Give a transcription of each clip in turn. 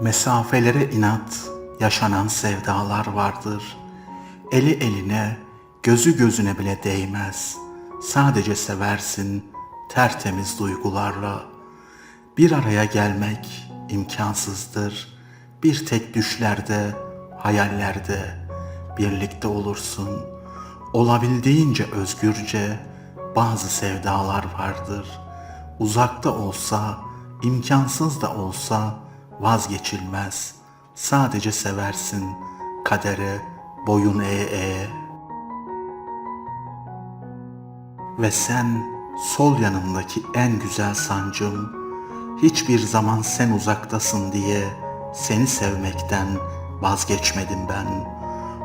Mesafelere inat, yaşanan sevdalar vardır. Eli eline, gözü gözüne bile değmez. Sadece seversin tertemiz duygularla. Bir araya gelmek imkansızdır. Bir tek düşlerde, hayallerde birlikte olursun. Olabildiğince özgürce bazı sevdalar vardır. Uzakta olsa, imkansız da olsa vazgeçilmez. Sadece seversin kadere boyun eğe eğe. Ve sen sol yanımdaki en güzel sancım, hiçbir zaman sen uzaktasın diye seni sevmekten vazgeçmedim ben.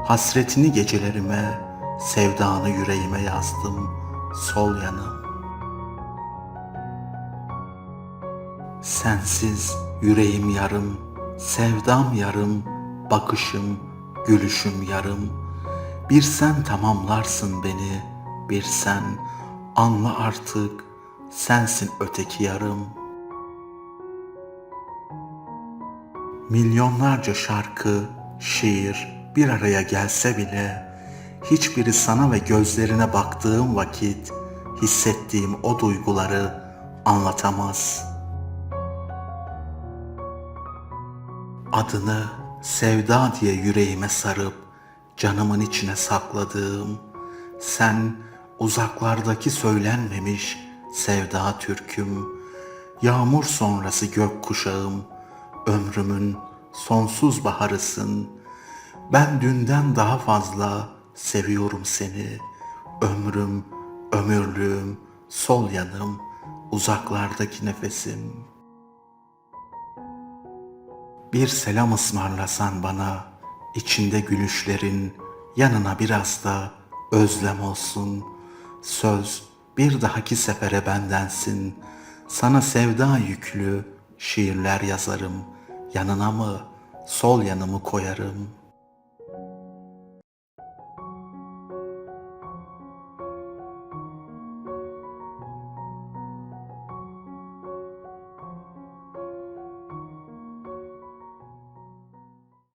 Hasretini gecelerime, sevdanı yüreğime yazdım sol yanım. Sensiz yüreğim yarım, sevdam yarım, bakışım, gülüşüm yarım. Bir sen tamamlarsın beni, bir sen anla artık sensin öteki yarım. Milyonlarca şarkı, şiir bir araya gelse bile hiçbiri sana ve gözlerine baktığım vakit hissettiğim o duyguları anlatamaz.'' Adını sevda diye yüreğime sarıp canımın içine sakladığım sen uzaklardaki söylenmemiş sevda türküm yağmur sonrası gök kuşağım ömrümün sonsuz baharısın ben dünden daha fazla seviyorum seni ömrüm ömürlüğüm sol yanım uzaklardaki nefesim.'' Bir selam ısmarlasan bana, içinde gülüşlerin, yanına biraz da özlem olsun. Söz bir dahaki sefere bendensin. Sana sevda yüklü şiirler yazarım. Yanına mı sol yanımı koyarım.''